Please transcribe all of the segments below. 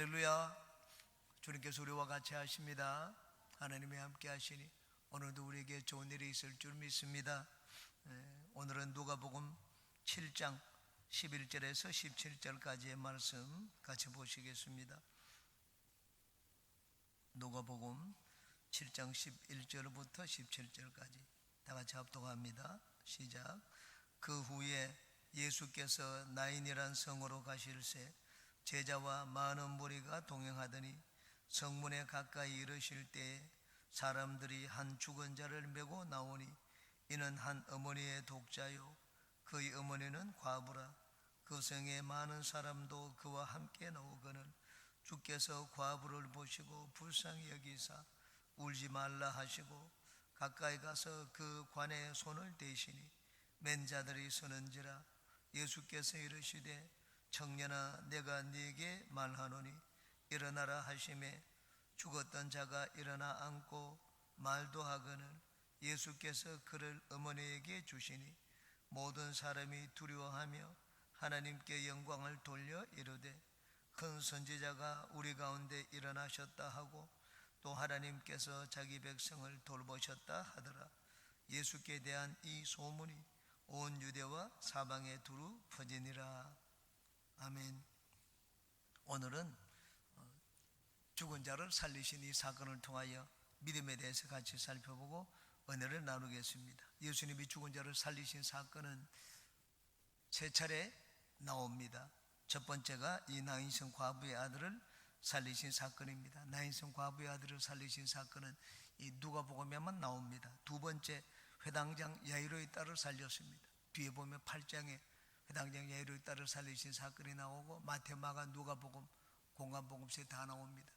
할렐루야. 주님께서 우리와 같이 하십니다. 하나님이 함께 하시니 오늘도 우리에게 좋은 일이 있을 줄 믿습니다. 예, 오늘은 누가복음 7장 11절에서 17절까지의 말씀 같이 보시겠습니다. 누가복음 7장 11절부터 17절까지 다 같이 합독합니다. 시작. 그 후에 예수께서 나인이란 성으로 가실새 제자와 많은 무리가 동행하더니 성문에 가까이 이르실 때에 사람들이 한 죽은 자를 메고 나오니 이는 한 어머니의 독자요 그의 어머니는 과부라. 그 성에 많은 사람도 그와 함께 나오거늘 주께서 과부를 보시고 불쌍히 여기사 울지 말라 하시고 가까이 가서 그 관에 손을 대시니 맨 자들이 서는지라 예수께서 이르시되 청년아 내가 네게 말하노니 일어나라 하심에 죽었던 자가 일어나 앉고 말도 하거늘 예수께서 그를 어머니에게 주시니 모든 사람이 두려워하며 하나님께 영광을 돌려 이르되 큰 선지자가 우리 가운데 일어나셨다 하고 또 하나님께서 자기 백성을 돌보셨다 하더라. 예수께 대한 이 소문이 온 유대와 사방에 두루 퍼지니라 아멘 오늘은 어, 죽은 자를 살리신 이 사건을 통하여 믿음에 대해서 같이 살펴보고 은혜를 나누겠습니다 예수님이 죽은 자를 살리신 사건은 세 차례 나옵니다 첫 번째가 이 나인성 과부의 아들을 살리신 사건입니다. 나인성 과부의 아들을 살리신 사건은 이 누가복음에만 나옵니다. 두 번째 회당장 야이로의 딸을 살렸습니다. 뒤에 보면 8장에 회당장 야이로의 딸을 살리신 사건이 나오고 마테마가 누가복음 공간복음서에 다 나옵니다.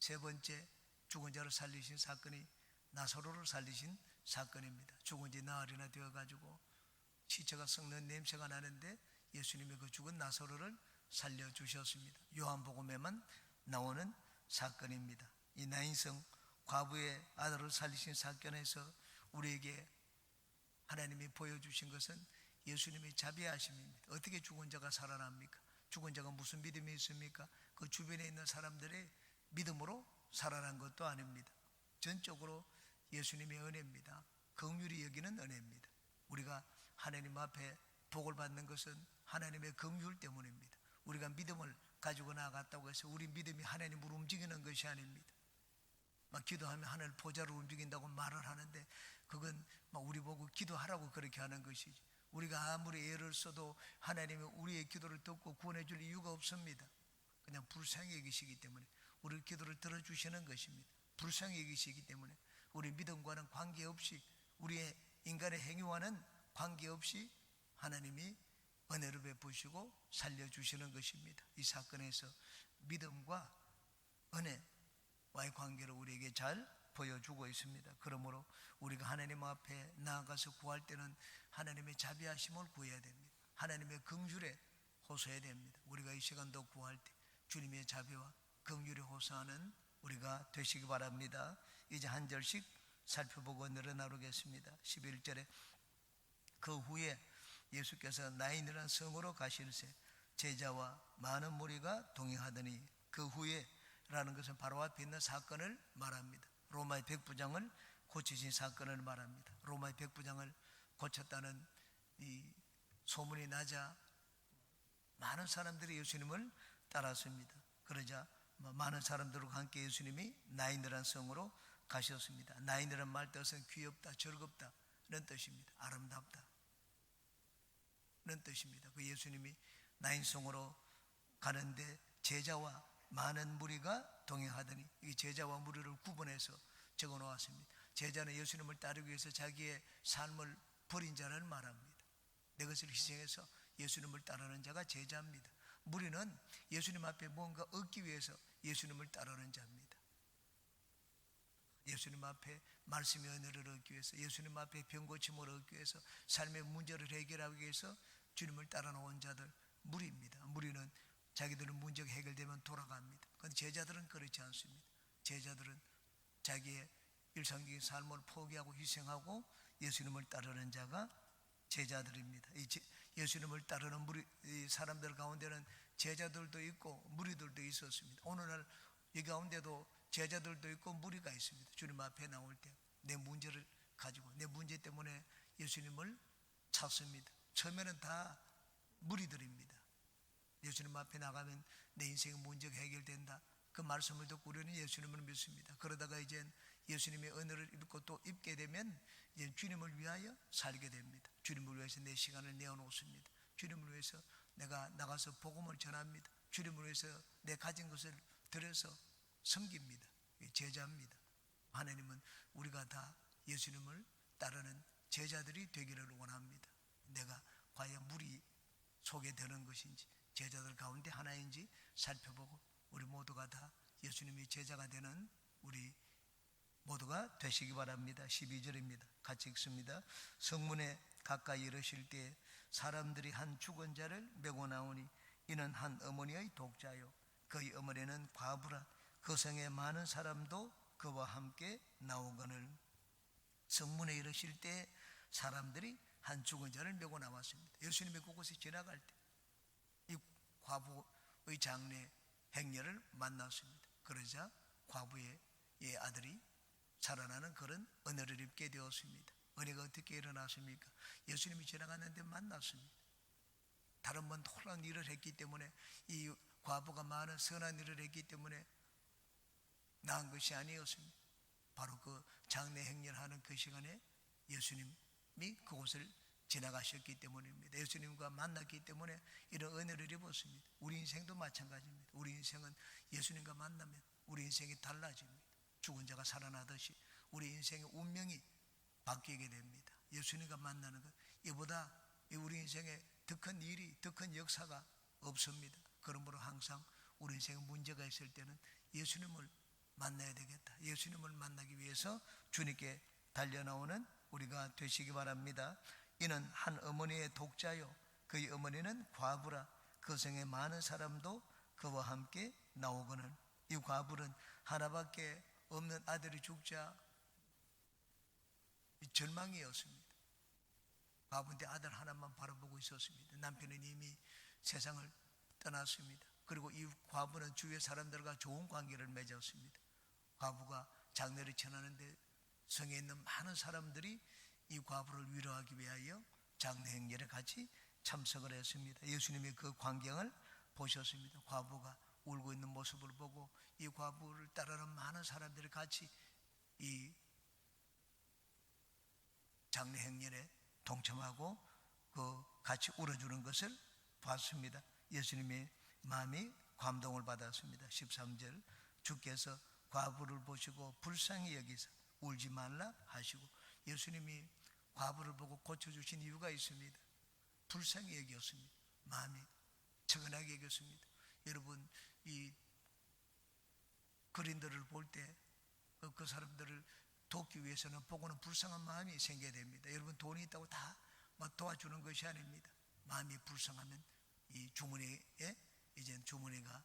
세 번째 죽은 자를 살리신 사건이 나사로를 살리신 사건입니다. 죽은 지 나흘이나 되어 가지고 시체가 썩는 냄새가 나는데 예수님이 그 죽은 나사로를 살려 주셨습니다. 요한복음에만 나오는 사건입니다. 이 나인성 과부의 아들을 살리신 사건에서 우리에게 하나님이 보여주신 것은 예수님의 자비하심입니다. 어떻게 죽은 자가 살아납니까? 죽은 자가 무슨 믿음이 있습니까? 그 주변에 있는 사람들의 믿음으로 살아난 것도 아닙니다. 전적으로 예수님의 은혜입니다. 긍휼히 여기는 은혜입니다. 우리가 하나님 앞에 복을 받는 것은 하나님의 긍휼 때문입니다. 우리가 믿음을 가지고 나갔다고 해서 우리 믿음이 하나님으로 움직이는 것이 아닙니다. 막 기도하면 하늘 보좌로 움직인다고 말을 하는데 그건 막 우리 보고 기도하라고 그렇게 하는 것이지. 우리가 아무리 애를 써도 하나님이 우리의 기도를 듣고 구원해 줄 이유가 없습니다. 그냥 불쌍히 여기시기 때문에 우리 기도를 들어주시는 것입니다. 불쌍히 여기시기 때문에 우리 믿음과는 관계없이 우리의 인간의 행위와는 관계없이 하나님이 은혜를 베푸시고 살려주시는 것입니다. 이 사건에서 믿음과 은혜와의 관계를 우리에게 잘 보여주고 있습니다. 그러므로 우리가 하나님 앞에 나아가서 구할 때는 하나님의 자비하심을 구해야 됩니다. 하나님의 긍휼에 호소해야 됩니다. 우리가 이 시간도 구할 때 주님의 자비와 긍휼에 호소하는 우리가 되시기 바랍니다. 이제 한 절씩 살펴보고 늘어나르겠습니다. 11절에 그 후에 예수께서 나인이라는 성으로 가실새 제자와 많은 무리가 동행하더니 그 후에 라는 것은 바로 앞에 있는 사건을 말합니다. 로마의 백부장을 고치신 사건을 말합니다. 로마의 백부장을 고쳤다는 이 소문이 나자 많은 사람들이 예수님을 따랐습니다. 그러자 많은 사람들과 함께 예수님이 나인이라는 성으로 가셨습니다. 나인이라는 말 뜻은 귀엽다, 즐겁다 이런 뜻입니다. 아름답다. 는 뜻입니다. 그 예수님이 나인 성으로 가는데 제자와 많은 무리가 동행하더니 이 제자와 무리를 구분해서 적어 놓았습니다. 제자는 예수님을 따르기 위해서 자기의 삶을 버린 자를 말합니다. 내 것을 희생해서 예수님을 따르는 자가 제자입니다. 무리는 예수님 앞에 뭔가 얻기 위해서 예수님을 따르는 자입니다. 예수님 앞에 말씀의 은혜를 얻기 위해서 예수님 앞에 병고침을 얻기 위해서 삶의 문제를 해결하기 위해서 주님을 따라 나온 자들 무리입니다. 무리는 자기들은 문제가 해결되면 돌아갑니다. 그런데 제자들은 그렇지 않습니다. 제자들은 자기의 일상적인 삶을 포기하고 희생하고 예수 님을 따르는 자가 제자들입니다. 이 예수 님을 따르는 무리 사람들 가운데는 제자들도 있고 무리들도 있었습니다. 오늘날 이 가운데도 제자들도 있고 무리가 있습니다. 주님 앞에 나올 때 내 문제를 가지고 내 문제 때문에 예수님을 찾습니다. 처음에는 다 무리들입니다. 예수님 앞에 나가면 내 인생의 문제가 해결된다. 그 말씀을 듣고 우리는 예수님을 믿습니다. 그러다가 이제 예수님의 은혜를 입고 또 입게 되면 이제 주님을 위하여 살게 됩니다. 주님을 위해서 내 시간을 내어놓습니다. 주님을 위해서 내가 나가서 복음을 전합니다. 주님을 위해서 내 가진 것을 들여서 섬깁니다. 제자입니다. 하나님은 우리가 다 예수님을 따르는 제자들이 되기를 원합니다. 내가 과연 무리 속에 드는 것인지 제자들 가운데 하나인지 살펴보고 우리 모두가 다 예수님의 제자가 되는 우리 모두가 되시기 바랍니다. 12절입니다. 같이 읽습니다. 성문에 가까이 이르실 때 사람들이 한 죽은 자를 메고 나오니 이는 한 어머니의 독자요 그의 어머니는 과부라 그 성에 많은 사람도 그와 함께 나오거늘 성문에 이르실 때 사람들이 한 죽은 자를 메고 나왔습니다. 예수님이 그곳에 지나갈 때 이 과부의 장례 행렬을 만났습니다. 그러자 과부의 예 아들이 살아나는 그런 은혜를 입게 되었습니다. 은혜가 어떻게 일어났습니까? 예수님이 지나갔는데 만났습니다. 다른 분 놀라운 일을 했기 때문에 이 과부가 많은 선한 일을 했기 때문에 나은 것이 아니었습니다. 바로 그 장례 행렬하는 그 시간에 예수님이 그곳을 지나가셨기 때문입니다. 예수님과 만났기 때문에 이런 은혜를 입었습니다. 우리 인생도 마찬가지입니다. 우리 인생은 예수님과 만나면 우리 인생이 달라집니다. 죽은 자가 살아나듯이 우리 인생의 운명이 바뀌게 됩니다. 예수님과 만나는 것 이보다 우리 인생에 더 큰 일이 더 큰 역사가 없습니다. 그러므로 항상 우리 인생에 문제가 있을 때는 예수님을 만나야 되겠다. 예수님을 만나기 위해서 주님께 달려나오는 우리가 되시기 바랍니다. 이는 한 어머니의 독자요. 그의 어머니는 과부라. 그 성에 많은 사람도 그와 함께 나오거늘. 이 과부는 하나밖에 없는 아들이 죽자 절망이었습니다. 과부인데 아들 하나만 바라보고 있었습니다. 남편은 이미 세상을 떠났습니다. 그리고 이 과부는 주위의 사람들과 좋은 관계를 맺었습니다. 과부가 장례를 전하는데 성에 있는 많은 사람들이 이 과부를 위로하기 위하여 장례 행렬에 같이 참석을 했습니다. 예수님이 그 광경을 보셨습니다. 과부가 울고 있는 모습을 보고 이 과부를 따르는 많은 사람들이 같이 이 장례 행렬에 동참하고 그 같이 울어주는 것을 봤습니다. 예수님의 마음이 감동을 받았습니다. 13절 주께서 과부를 보시고 불쌍히 여기서 울지 말라 하시고 예수님이 과부를 보고 고쳐주신 이유가 있습니다. 불쌍히 여겼습니다. 마음이 청은하게 여겼습니다. 여러분 이 그린들을 볼때그 그 사람들을 돕기 위해서는 보고는 불쌍한 마음이 생겨야 됩니다. 여러분 돈이 있다고 다 도와주는 것이 아닙니다. 마음이 불쌍하면 이 주머니에 이제 주머니가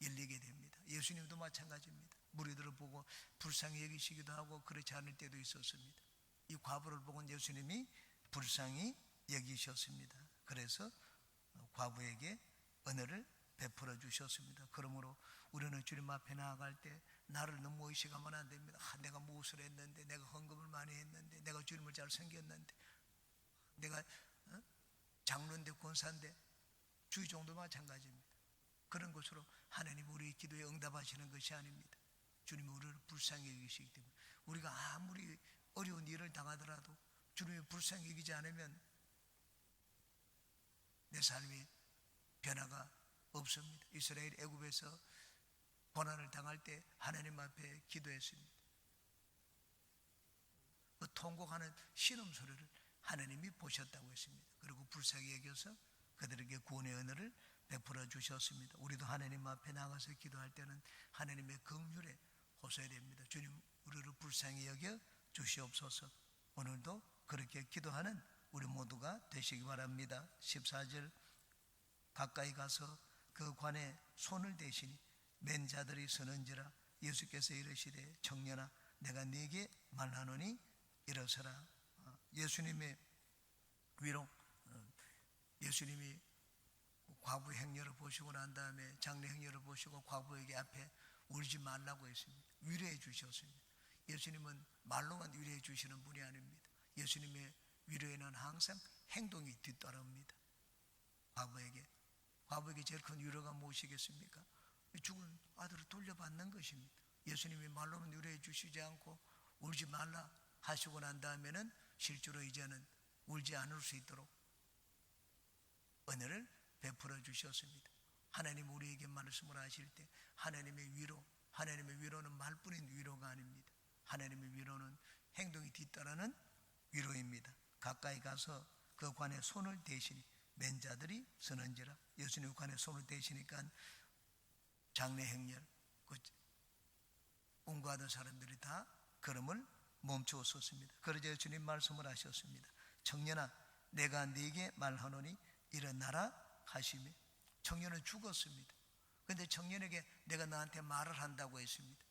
열리게 됩니다. 예수님도 마찬가지입니다. 무리들을 보고 불쌍히 여기시기도 하고 그렇지 않을 때도 있었습니다. 이 과부를 보고 예수님이 불쌍히 여기셨습니다. 그래서 과부에게 은혜를 베풀어 주셨습니다. 그러므로 우리는 주님 앞에 나아갈 때 나를 너무 의식하면 안 됩니다. 아, 내가 무엇을 했는데, 내가 헌금을 많이 했는데, 내가 주님을 잘 섬겼는데, 내가 어? 장로인데 권사인데 주의 정도 마찬가지입니다. 그런 것으로 하나님 우리 기도에 응답하시는 것이 아닙니다. 주님이 우리를 불쌍히 여기시기 때문에 우리가 아무리 어려운 일을 당하더라도 주님이 불쌍히 여기지 않으면 내 삶이 변화가 없습니다. 이스라엘 애굽에서 고난을 당할 때 하나님 앞에 기도했습니다. 그 통곡하는 신음 소리를 하나님이 보셨다고 했습니다. 그리고 불쌍히 여겨서 그들에게 구원의 은혜를 베풀어 주셨습니다. 우리도 하나님 앞에 나가서 기도할 때는 하나님의 긍휼에 호소해야 됩니다. 주님 우리를 불쌍히 여겨 주시옵소서. 오늘도 그렇게 기도하는 우리 모두가 되시기 바랍니다. 14절 가까이 가서 그 관에 손을 대시니 맨 자들이 서는지라 예수께서 이르시되 청년아 내가 네게 말하노니 일어서라 어, 예수님의 위로 어, 예수님이 과부 행렬을 보시고 난 다음에 장례 행렬을 보시고 과부에게 앞에 울지 말라고 했습니다. 위로해 주셨습니다. 예수님은 말로만 위로해 주시는 분이 아닙니다. 예수님의 위로에는 항상 행동이 뒤따릅니다. 과부에게 과부에게 제일 큰 위로가 무엇이겠습니까? 죽은 아들을 돌려받는 것입니다. 예수님이 말로는 위로해 주시지 않고 울지 말라 하시고 난 다음에는 실제로 이제는 울지 않을 수 있도록 은혜를 베풀어 주셨습니다. 하나님 우리에게 말씀을 하실 때 하나님의 위로, 하나님의 위로는 말뿐인 위로가 아닙니다. 하나님의 위로는 행동이 뒤따르는 위로입니다. 가까이 가서 그 관에 손을 대시니 맨 자들이 서는지라 예수님 관에 손을 대시니까 장례 행렬 그 운구하던 사람들이 다 걸음을 멈추어 섰습니다. 그러자 예수님 말씀을 하셨습니다. 청년아 내가 네게 말하노니 일어나라 하시며 청년은 죽었습니다. 근데 청년에게 내가 너한테 말을 한다고 했습니다.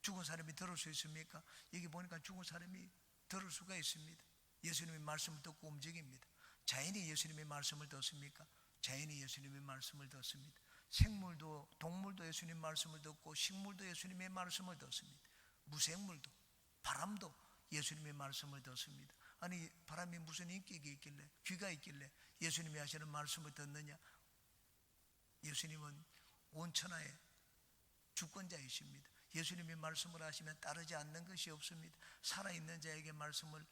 죽은 사람이 들을 수 있습니까? 여기 보니까 죽은 사람이 들을 수가 있습니다. 예수님의 말씀을 듣고 움직입니다. 자연이 예수님의 말씀을 듣습니까? 자연이 예수님의 말씀을 듣습니다. 생물도 동물도 예수님 말씀을 듣고 식물도 예수님의 말씀을 듣습니다. 무생물도 바람도 예수님의 말씀을 듣습니다. 아니 바람이 무슨 인격이 있길래 귀가 있길래 예수님이 하시는 말씀을 듣느냐? 예수님은 온 천하의 주권자이십니다. 예수님이 말씀을 하시면 따르지 않는 것이 없습니다. 살아있는 자에게 말씀을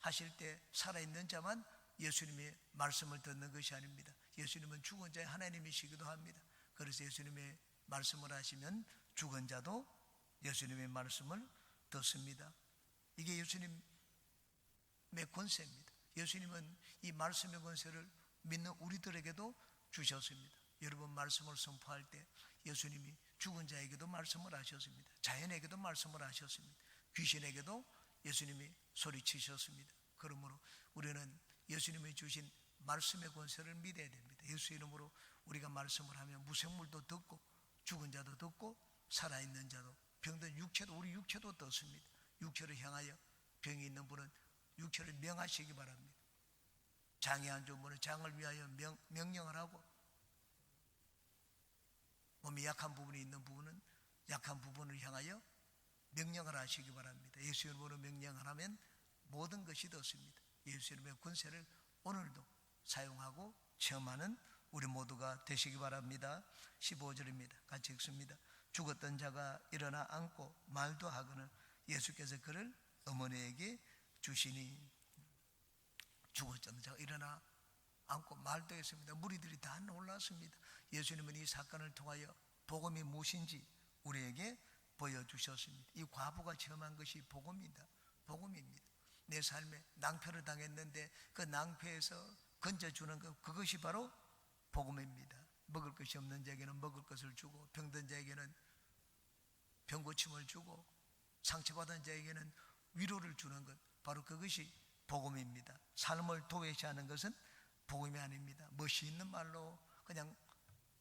하실 때 살아있는 자만 예수님의 말씀을 듣는 것이 아닙니다. 예수님은 죽은 자의 하나님이시기도 합니다. 그래서 예수님의 말씀을 하시면 죽은 자도 예수님의 말씀을 듣습니다. 이게 예수님의 권세입니다. 예수님은 이 말씀의 권세를 믿는 우리들에게도 주셨습니다. 여러분 말씀을 선포할 때 예수님이 죽은 자에게도 말씀을 하셨습니다. 자연에게도 말씀을 하셨습니다. 귀신에게도 예수님이 소리치셨습니다. 그러므로 우리는 예수님이 주신 말씀의 권세를 믿어야 됩니다. 예수 이름으로 우리가 말씀을 하면 무생물도 듣고 죽은 자도 듣고 살아있는 자도 병든 육체도 우리 육체도 떴습니다. 육체를 향하여 병이 있는 분은 육체를 명하시기 바랍니다. 장이 안 좋은 분은 장을 위하여 명, 명령을 하고 몸이 약한 부분이 있는 부분은 약한 부분을 향하여 명령을 하시기 바랍니다. 예수 이름으로 명령을 하면 모든 것이 떴습니다. 예수 이름의 권세를 오늘도 사용하고 체험하는 우리 모두가 되시기 바랍니다. 15절입니다. 같이 읽습니다. 죽었던 자가 일어나 앉고 말도 하거늘 예수께서 그를 어머니에게 주시니 죽었던 자가 일어나 앉고 말도 했습니다. 무리들이 다 놀랐습니다. 예수님은 이 사건을 통하여 복음이 무엇인지 우리에게 보여주셨습니다. 이 과부가 체험한 것이 복음이다. 복음입니다. 내 삶에 낭패를 당했는데 그 낭패에서 건져주는 것 그것이 바로 복음입니다. 먹을 것이 없는 자에게는 먹을 것을 주고 병든 자에게는 병고침을 주고 상처받은 자에게는 위로를 주는 것 바로 그것이 복음입니다. 삶을 도외시하는 것은 복음이 아닙니다. 멋이 있는 말로 그냥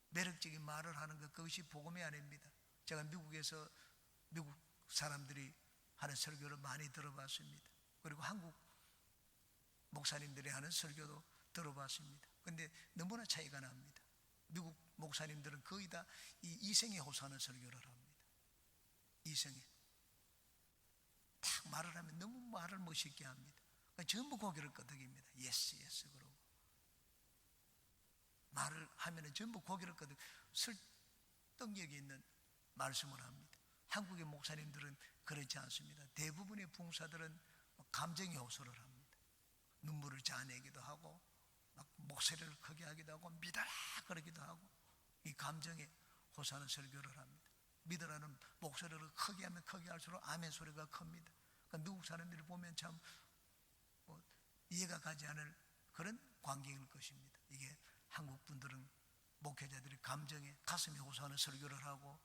매력적인 말을 하는 것 그것이 복음이 아닙니다. 제가 미국에서 미국 사람들이 하는 설교를 많이 들어봤습니다. 그리고 한국 목사님들이 하는 설교도 들어봤습니다. 근데 너무나 차이가 납니다. 미국 목사님들은 거의 다 이 이생에 호소하는 설교를 합니다. 이생에. 딱 말을 하면 너무 말을 멋있게 합니다. 그러니까 전부 고개를 끄덕입니다. 예스, 예스, 그러고. 말을 하면은 전부 고개를 끄덕, 설득력이 있는 말씀을 합니다. 한국의 목사님들은 그렇지 않습니다. 대부분의 봉사들은 감정의 호소를 합니다. 눈물을 자내기도 하고, 막 목소리를 크게 하기도 하고, 믿어라! 그러기도 하고, 이 감정에 호소하는 설교를 합니다. 믿으라는 목소리를 크게 하면 크게 할수록 아멘 소리가 큽니다. 그러니까 미국 사람들이 보면 참 뭐 이해가 가지 않을 그런 광경일 것입니다. 이게 한국 분들은 목회자들이 감정에 가슴에 호소하는 설교를 하고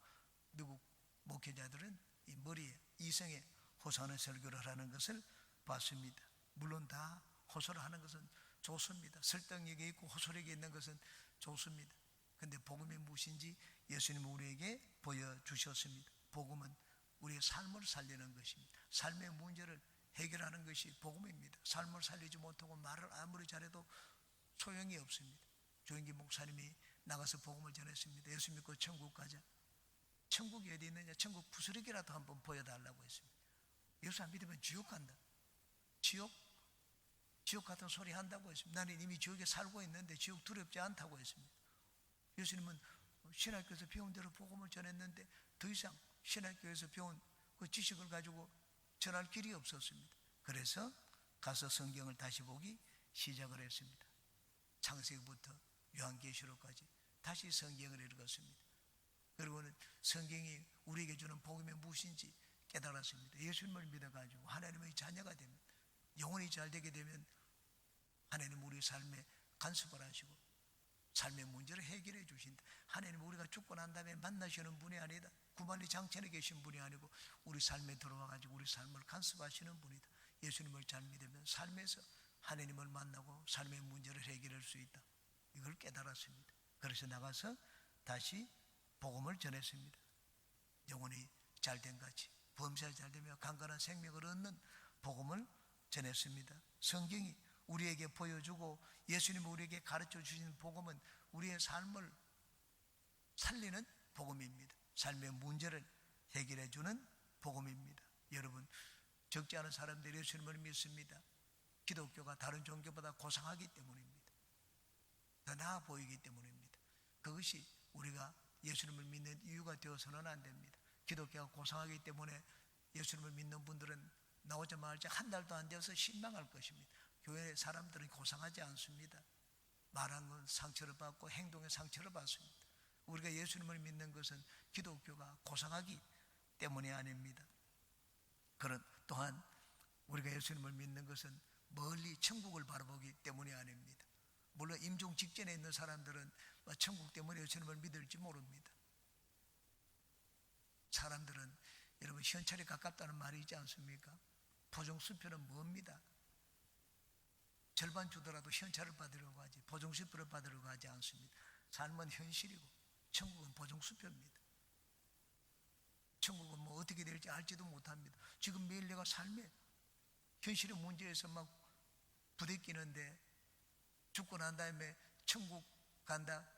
미국 목회자들은 이 머리에 이성에 호소하는 설교를 하는 것을 봤습니다. 물론 다 호소를 하는 것은 좋습니다. 설득력이 있고 호소력이 있는 것은 좋습니다. 근데 복음이 무엇인지 예수님은 우리에게 보여주셨습니다. 복음은 우리의 삶을 살리는 것입니다. 삶의 문제를 해결하는 것이 복음입니다. 삶을 살리지 못하고 말을 아무리 잘해도 소용이 없습니다. 조영기 목사님이 나가서 복음을 전했습니다. 예수 믿고 천국 가자. 천국이 어디 있느냐? 천국 부스러기라도 한번 보여달라고 했습니다. 예수 안 믿으면 지옥 간다. 지옥? 지옥 같은 소리 한다고 했습니다. 나는 이미 지옥에 살고 있는데 지옥 두렵지 않다고 했습니다. 예수님은 신학교에서 배운 대로 복음을 전했는데 더 이상 신학교에서 배운 그 지식을 가지고 전할 길이 없었습니다. 그래서 가서 성경을 다시 보기 시작을 했습니다. 창세기부터 요한계시록까지 다시 성경을 읽었습니다. 그리고는 성경이 우리에게 주는 복음이 무엇인지 깨달았습니다. 예수님을 믿어가지고 하나님의 자녀가 되면 영혼이 잘 되게 되면 하나님 우리 삶에 간섭을 하시고 삶의 문제를 해결해 주신다. 하나님 우리가 죽고 난 다음에 만나시는 분이 아니다. 구만리 장천에 계신 분이 아니고 우리 삶에 들어와 가지고 우리 삶을 간섭하시는 분이다. 예수님을 잘 믿으면 삶에서 하나님을 만나고 삶의 문제를 해결할 수 있다. 이걸 깨달았습니다. 그래서 나가서 다시 복음을 전했습니다. 영혼이 잘된 같이 범사에 잘 되며 강건한 생명을 얻는 복음을 전했습니다. 성경이 우리에게 보여주고 예수님 우리에게 가르쳐 주신 복음은 우리의 삶을 살리는 복음입니다. 삶의 문제를 해결해 주는 복음입니다. 여러분 적지 않은 사람들이 예수님을 믿습니다. 기독교가 다른 종교보다 고상하기 때문입니다. 더 나아 보이기 때문입니다. 그것이 우리가 예수님을 믿는 이유가 되어서는 안 됩니다. 기독교가 고상하기 때문에 예수님을 믿는 분들은 나오자마자 한 달도 안 되어서 실망할 것입니다. 교회 사람들은 고상하지 않습니다. 말한 건 상처를 받고 행동에 상처를 받습니다. 우리가 예수님을 믿는 것은 기독교가 고상하기 때문이 아닙니다. 그런 또한 우리가 예수님을 믿는 것은 멀리 천국을 바라보기 때문이 아닙니다. 물론 임종 직전에 있는 사람들은 뭐 천국 때문에 예수님을 믿을지 모릅니다. 사람들은 여러분 현찰에 가깝다는 말이 있지 않습니까? 보정수표는 뭡니다? 절반 주더라도 현찰을 받으려고 하지 보정수표를 받으려고 하지 않습니다. 삶은 현실이고 천국은 보정수표입니다. 천국은 뭐 어떻게 될지 알지도 못합니다. 지금 매일 내가 삶에 현실의 문제에서 막 부대끼는데 죽고 난 다음에 천국 간다.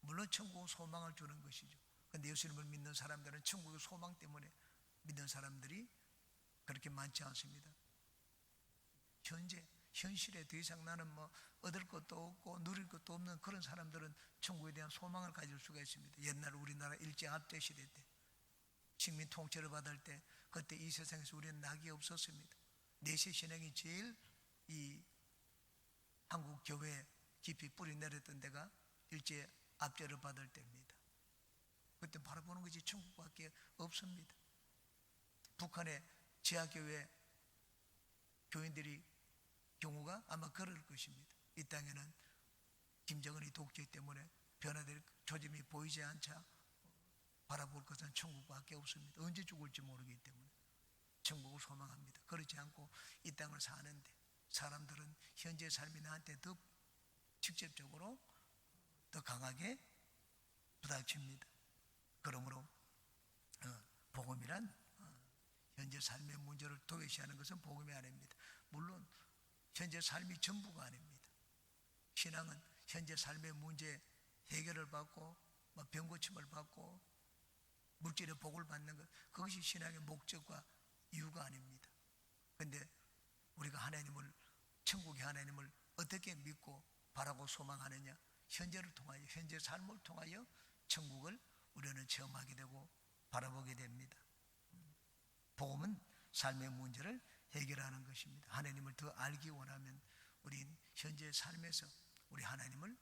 물론 천국은 소망을 주는 것이죠. 근데 예수님을 믿는 사람들은 천국의 소망 때문에 믿는 사람들이 그렇게 많지 않습니다. 현재 현실에 더 이상 나는 뭐 얻을 것도 없고 누릴 것도 없는 그런 사람들은 천국에 대한 소망을 가질 수가 있습니다. 옛날 우리나라 일제 압제 시대 때 식민 통치를 받을 때 그때 이 세상에서 우리는 낙이 없었습니다. 내세 신앙이 제일 이 한국 교회에 깊이 뿌리 내렸던 데가 일제 압제를 받을 때입니다. 그때 바라보는 것이 천국밖에 없습니다. 북한의 지하교회 교인들이 경우가 아마 그럴 것입니다. 이 땅에는 김정은이 독재 때문에 변화될 조짐이 보이지 않자 바라볼 것은 천국밖에 없습니다. 언제 죽을지 모르기 때문에 천국을 소망합니다. 그렇지 않고 이 땅을 사는데 사람들은 현재 삶이 나한테 더 직접적으로 더 강하게 부닥칩니다. 그러므로 어, 복음이란 어, 현재 삶의 문제를 도외시하는 것은 복음이 아닙니다. 물론 현재 삶이 전부가 아닙니다. 신앙은 현재 삶의 문제 해결을 받고 뭐 병고침을 받고 물질의 복을 받는 것 그것이 신앙의 목적과 이유가 아닙니다. 그런데 우리가 하나님을 천국의 하나님을 어떻게 믿고 바라고 소망하느냐 현재를 통하여 현재 삶을 통하여 천국을 우리는 체험하게 되고 바라보게 됩니다. 복음은 삶의 문제를 해결하는 것입니다. 하나님을 더 알기 원하면 우린 현재 삶에서 우리 하나님을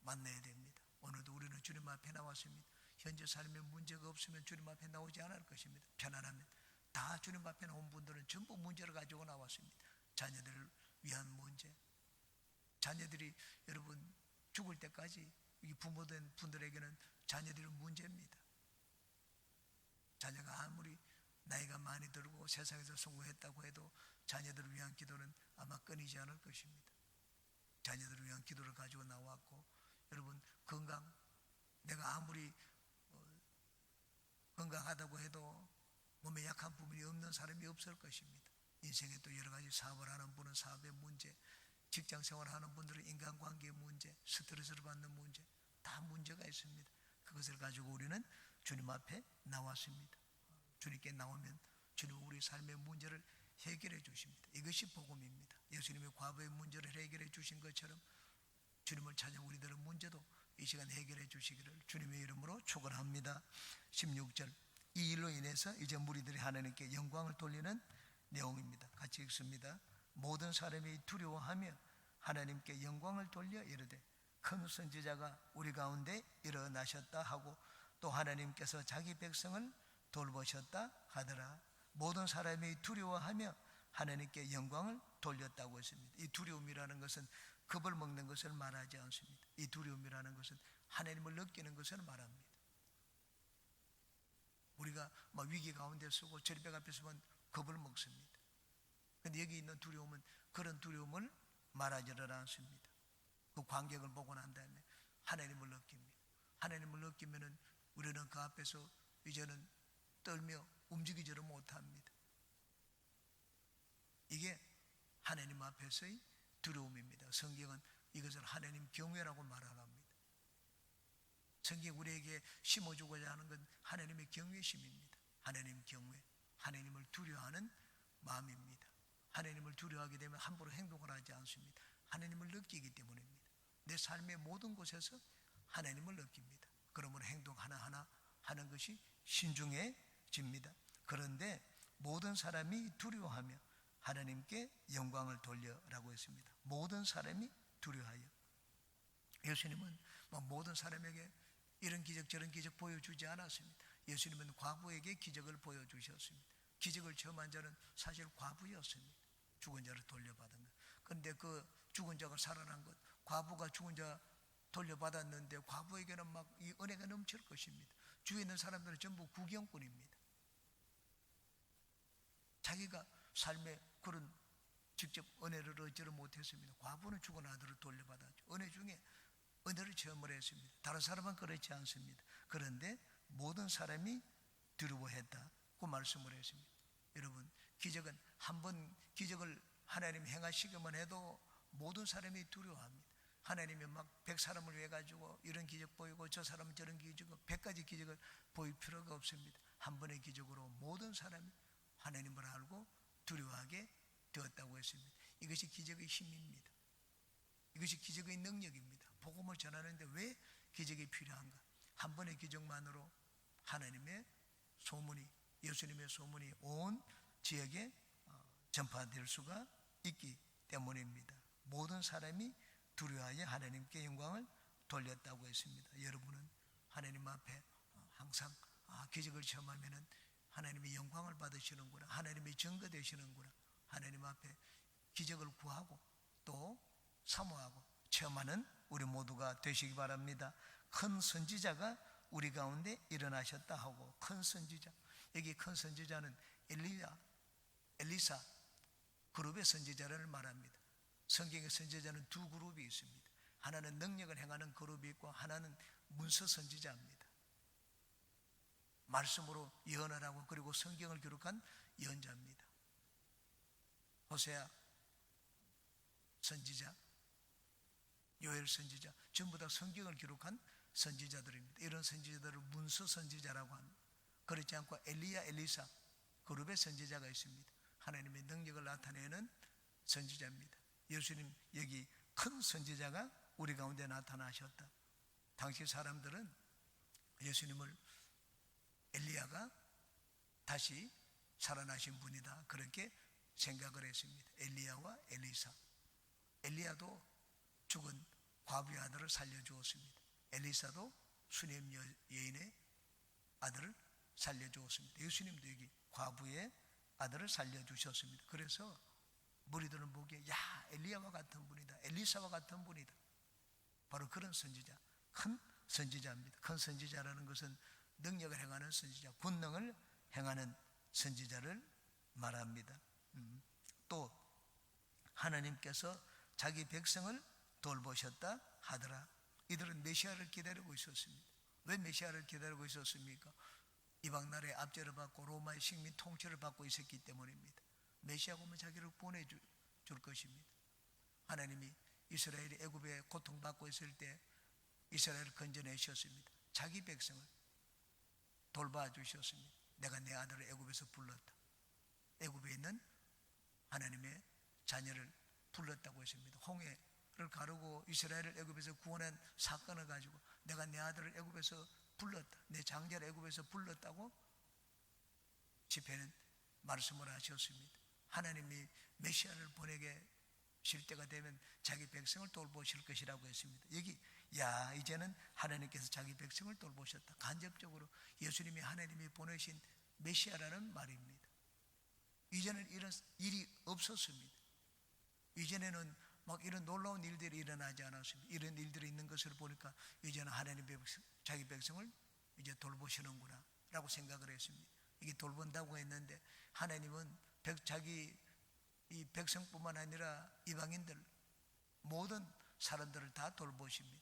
만나야 됩니다. 오늘도 우리는 주님 앞에 나왔습니다. 현재 삶에 문제가 없으면 주님 앞에 나오지 않을 것입니다. 편안하면 다 주님 앞에 나온 분들은 전부 문제를 가지고 나왔습니다. 자녀들을 위한 문제. 자녀들이 여러분 죽을 때까지 부모된 분들에게는 자녀들이 문제입니다. 자녀가 아무리 나이가 많이 들고 세상에서 성공했다고 해도 자녀들을 위한 기도는 아마 끊이지 않을 것입니다. 자녀들을 위한 기도를 가지고 나왔고 여러분 건강 내가 아무리 어, 건강하다고 해도 몸에 약한 부분이 없는 사람이 없을 것입니다. 인생에 또 여러 가지 사업을 하는 분은 사업의 문제, 직장 생활하는 분들은 인간관계의 문제, 스트레스를 받는 문제 다다 문제가 있습니다. 그것을 가지고 우리는 주님 앞에 나왔습니다. 주님께 나오면 주님 우리 삶의 문제를 해결해 주십니다. 이것이 복음입니다. 예수님이 과부의 문제를 해결해 주신 것처럼 주님을 찾아 우리들의 문제도 이 시간 해결해 주시기를 주님의 이름으로 축원합니다. 16절 이 일로 인해서 이제 무리들이 하나님께 영광을 돌리는 내용입니다. 같이 읽습니다. 모든 사람이 두려워하며 하나님께 영광을 돌려 이르되 큰 선지자가 우리 가운데 일어나셨다 하고 또 하나님께서 자기 백성을 돌보셨다 하더라. 모든 사람이 두려워하며 하나님께 영광을 돌렸다고 했습니다. 이 두려움이라는 것은 겁을 먹는 것을 말하지 않습니다. 이 두려움이라는 것은 하나님을 느끼는 것을 말합니다. 우리가 막 위기 가운데 서고 절벽 앞에 서면 겁을 먹습니다. 근데 여기 있는 두려움은 그런 두려움을 말하지를 않습니다. 그 관객을 보고 난 다음에 하나님을 느낍니다. 하나님을 느끼면은 우리는 그 앞에서 이제는 떨며 움직이지를 못합니다. 이게 하나님 앞에서의 두려움입니다. 성경은 이것을 하나님 경외라고 말합니다. 성경 우리에게 심어주고자 하는 건 하나님의 경외심입니다. 하나님 경외, 하나님을 두려워하는 마음입니다. 하나님을 두려워하게 되면 함부로 행동을 하지 않습니다. 하나님을 느끼기 때문입니다. 내 삶의 모든 곳에서 하나님을 느낍니다. 그러므로 행동 하나하나 하는 것이 신중해 집니다. 그런데 모든 사람이 두려워하며 하나님께 영광을 돌려라고 했습니다. 모든 사람이 두려워하여. 예수님은 뭐 모든 사람에게 이런 기적 저런 기적 보여주지 않았습니다. 예수님은 과부에게 기적을 보여주셨습니다. 기적을 체험한 자는 사실 과부였습니다. 죽은 자를 돌려받은 것. 그런데 그 죽은 자가 살아난 것, 과부가 죽은 자 돌려받았는데 과부에게는 막 이 은혜가 넘칠 것입니다. 주위에 있는 사람들은 전부 구경꾼입니다. 자기가 삶에 그런 직접 은혜를 얻지를 못했습니다. 과부는 죽은 아들을 돌려받았죠. 은혜 중에 은혜를 체험을 했습니다. 다른 사람은 그렇지 않습니다. 그런데 모든 사람이 두려워했다고 말씀을 했습니다. 여러분, 기적은 한 번 기적을 하나님 행하시기만 해도 모든 사람이 두려워합니다. 하나님이 막 백 사람을 위해 가지고 이런 기적 보이고 저 사람은 저런 기적, 백 가지 기적을 보일 필요가 없습니다. 한 번의 기적으로 모든 사람이 하나님을 알고 두려워하게 되었다고 했습니다. 이것이 기적의 힘입니다. 이것이 기적의 능력입니다. 복음을 전하는데 왜 기적이 필요한가? 한 번의 기적만으로 하나님의 소문이 예수님의 소문이 온 지역에 어, 전파될 수가 있기 때문입니다. 모든 사람이 두려워하여 하나님께 영광을 돌렸다고 했습니다. 여러분은 하나님 앞에 항상 아, 기적을 체험하면은 하나님의 영광을 받으시는구나. 하나님의 증거 되시는구나. 하나님 앞에 기적을 구하고 또 사모하고 체험하는 우리 모두가 되시기 바랍니다. 큰 선지자가 우리 가운데 일어나셨다 하고 큰 선지자 여기 큰 선지자는 엘리야, 엘리사 그룹의 선지자를 말합니다. 성경의 선지자는 두 그룹이 있습니다. 하나는 능력을 행하는 그룹이 있고 하나는 문서 선지자입니다. 말씀으로 예언을 하고 그리고 성경을 기록한 예언자입니다. 호세아 선지자, 요엘 선지자 전부 다 성경을 기록한 선지자들입니다. 이런 선지자들을 문서 선지자라고 합니다. 그렇지 않고 엘리야, 엘리사 그룹의 선지자가 있습니다. 하나님의 능력을 나타내는 선지자입니다. 예수님 여기 큰 선지자가 우리 가운데 나타나셨다. 당시 사람들은 예수님을 엘리야가 다시 살아나신 분이다. 그렇게 생각을 했습니다. 엘리야와 엘리사. 엘리야도 죽은 과부의 아들을 살려주었습니다. 엘리사도 수냄 여인의 아들을 살려주었습니다. 예수님도 여기 과부의 아들을 살려주셨습니다. 그래서 무리들은 보기에 야 엘리야와 같은 분이다. 엘리사와 같은 분이다. 바로 그런 선지자, 큰 선지자입니다. 큰 선지자라는 것은 능력을 행하는 선지자, 권능을 행하는 선지자를 말합니다. 음. 또 하나님께서 자기 백성을 돌보셨다 하더라. 이들은 메시아를 기다리고 있었습니다. 왜 메시아를 기다리고 있었습니까? 이방 나라의 압제를 받고 로마의 식민 통치를 받고 있었기 때문입니다. 메시아가 오면 자기를 보내줄 것입니다. 하나님이 이스라엘이 애굽에 고통받고 있을 때 이스라엘을 건져내셨습니다. 자기 백성을 돌봐주셨습니다. 내가 내 아들을 애굽에서 불렀다. 애굽에 있는 하나님의 자녀를 불렀다고 했습니다. 홍해를 가르고 이스라엘을 애굽에서 구원한 사건을 가지고 내가 내 아들을 애굽에서 불렀다. 내 장자를 애굽에서 불렀다고 집회는 말씀을 하셨습니다. 하나님이 메시아를 보내게 실 때가 되면 자기 백성을 돌보실 것이라고 했습니다. 여기 야 이제는 하나님께서 자기 백성을 돌보셨다. 간접적으로 예수님이 하나님이 보내신 메시아라는 말입니다. 이제는 이런 일이 없었습니다. 이전에는 막 이런 놀라운 일들이 일어나지 않았습니다. 이런 일들이 있는 것을 보니까 이제는 하나님 백성, 자기 백성을 이제 돌보시는구나 라고 생각을 했습니다. 이게 돌본다고 했는데 하나님은 백, 자기 이 백성뿐만 아니라 이방인들 모든 사람들을 다 돌보십니다.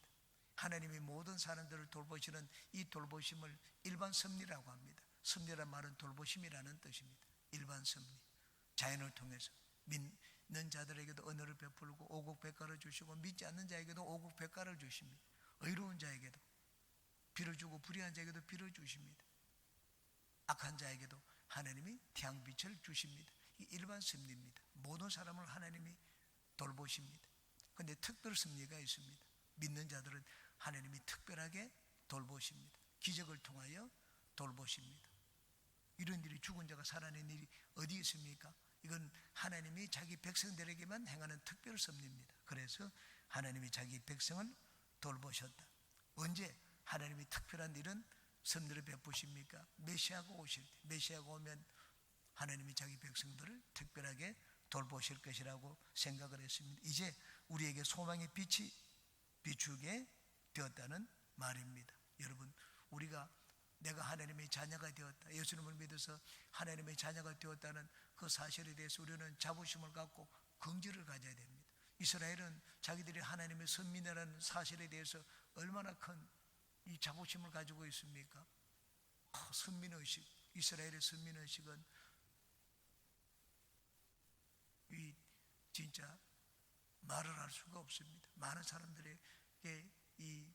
하나님이 모든 사람들을 돌보시는 이 돌보심을 일반 섭리라고 합니다. 섭리란 말은 돌보심이라는 뜻입니다. 일반 섭리. 자연을 통해서 믿는 자들에게도 언어를 베풀고 오곡백과를 주시고 믿지 않는 자에게도 오곡백과를 주십니다. 의로운 자에게도 비를 주고 불의한 자에게도 비를 주십니다. 악한 자에게도 하나님이 태양빛을 주십니다. 이 일반 섭리입니다. 모든 사람을 하나님이 돌보십니다. 근데 특별 섭리가 있습니다. 믿는 자들은 하나님이 특별하게 돌보십니다. 기적을 통하여 돌보십니다. 이런 일이 죽은 자가 살아낸 일이 어디 있습니까? 이건 하나님이 자기 백성들에게만 행하는 특별 섭리입니다. 그래서 하나님이 자기 백성을 돌보셨다. 언제 하나님이 특별한 일은 섭리를 베푸십니까? 메시아가 오실 때, 메시아가 오면 하나님이 자기 백성들을 특별하게 돌보실 것이라고 생각을 했습니다. 이제 우리에게 소망의 빛이 비추게 되었다는 말입니다. 여러분, 우리가 내가 하나님의 자녀가 되었다. 예수님을 믿어서 하나님의 자녀가 되었다는 그 사실에 대해서 우리는 자부심을 갖고 긍지를 가져야 됩니다. 이스라엘은 자기들이 하나님의 선민이라는 사실에 대해서 얼마나 큰 이 자부심을 가지고 있습니까? 아, 선민의식, 이스라엘의 선민의식은 이 진짜 말을 할 수가 없습니다. 많은 사람들에게 이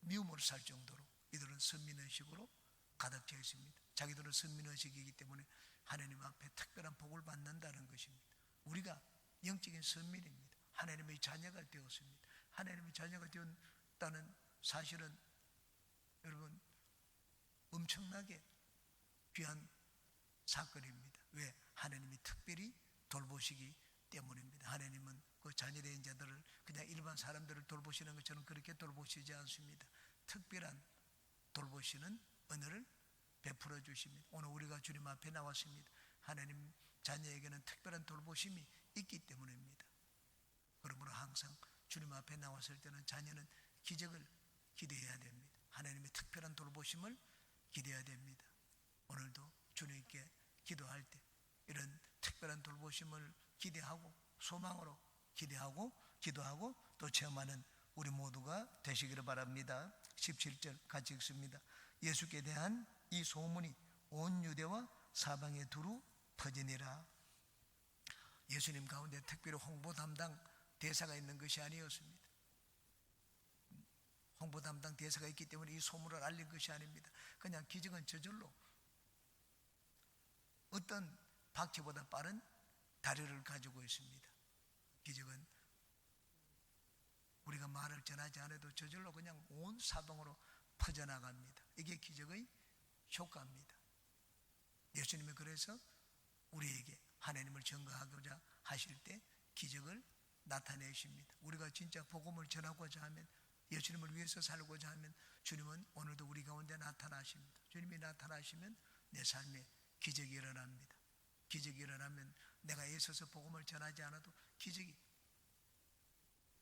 미움을 살 정도로 이들은 선민의식으로 가득 차 있습니다. 자기들은 선민의식이기 때문에 하나님 앞에 특별한 복을 받는다는 것입니다. 우리가 영적인 선민입니다. 하나님의 자녀가 되었습니다. 하나님의 자녀가 되었다는 사실은 여러분 엄청나게 귀한 사건입니다. 왜? 하나님이 특별히 돌보시기 때문입니다. 하나님은 그 자녀된 자들을 그냥 일반 사람들을 돌보시는 것처럼 그렇게 돌보시지 않습니다. 특별한 돌보시는 은혜를 베풀어 주십니다. 오늘 우리가 주님 앞에 나왔습니다. 하나님 자녀에게는 특별한 돌보심이 있기 때문입니다. 그러므로 항상 주님 앞에 나왔을 때는 자녀는 기적을 기대해야 됩니다. 하나님의 특별한 돌보심을 기대해야 됩니다. 오늘도 주님께 기도할 때 이런 특별한 돌보심을 기대하고 소망으로 기대하고 기도하고 또 체험하는 우리 모두가 되시기를 바랍니다. 17절 같이 읽습니다. 예수께 대한 이 소문이 온 유대와 사방에 두루 퍼지니라. 예수님 가운데 특별히 홍보 담당 대사가 있는 것이 아니었습니다. 홍보 담당 대사가 있기 때문에 이 소문을 알린 것이 아닙니다. 그냥 기적은 저절로 어떤 바퀴보다 빠른 다리를 가지고 있습니다. 기적은 우리가 말을 전하지 않아도 저절로 그냥 온 사방으로 퍼져나갑니다. 이게 기적의 효과입니다. 예수님이 그래서 우리에게 하나님을 증거하고자 하실 때 기적을 나타내십니다. 우리가 진짜 복음을 전하고자 하면 예수님을 위해서 살고자 하면 주님은 오늘도 우리 가운데 나타나십니다. 주님이 나타나시면 내 삶에 기적이 일어납니다. 기적이 일어나면 내가 애써서 복음을 전하지 않아도 기적이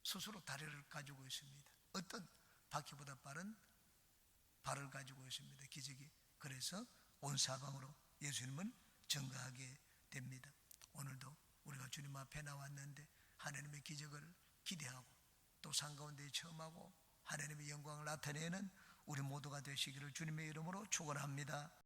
스스로 다리를 가지고 있습니다. 어떤 바퀴보다 빠른 발을 가지고 있습니다. 기적이. 그래서 온 사방으로 예수님을 증거하게 됩니다. 오늘도 우리가 주님 앞에 나왔는데 하나님의 기적을 기대하고 또 상가운데 체험하고 하나님의 영광을 나타내는 우리 모두가 되시기를 주님의 이름으로 축원합니다.